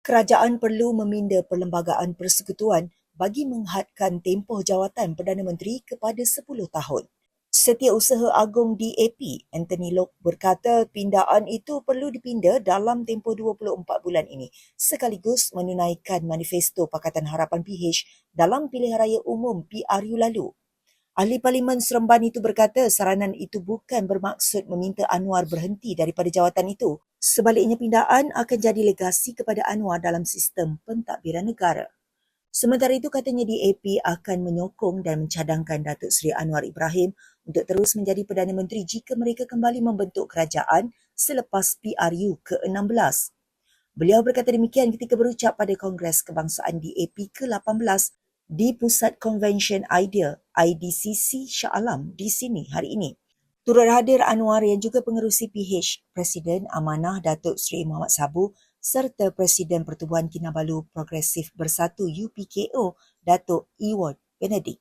kerajaan perlu meminda Perlembagaan Persekutuan bagi menghadkan tempoh jawatan Perdana Menteri kepada 10 tahun. Setiausaha Agung DAP, Anthony Locke berkata pindaan itu perlu dipinda dalam tempoh 24 bulan ini sekaligus menunaikan manifesto Pakatan Harapan PH dalam pilihan raya umum PRU lalu. Ahli Parlimen Seremban itu berkata saranan itu bukan bermaksud meminta Anwar berhenti daripada jawatan itu. Sebaliknya pindaan akan jadi legasi kepada Anwar dalam sistem pentadbiran negara. Sementara itu katanya DAP akan menyokong dan mencadangkan Datuk Seri Anwar Ibrahim untuk terus menjadi Perdana Menteri jika mereka kembali membentuk kerajaan selepas PRU ke-16. Beliau berkata demikian ketika berucap pada Kongres Kebangsaan DAP ke-18 di Pusat Convention Idea IDCC Shah Alam di sini hari ini. Turut hadir Anwar yang juga pengerusi PH, Presiden Amanah Datuk Seri Muhammad Sabu serta Presiden Pertubuhan Kinabalu Progresif Bersatu UPKO Datuk Eward Benedict.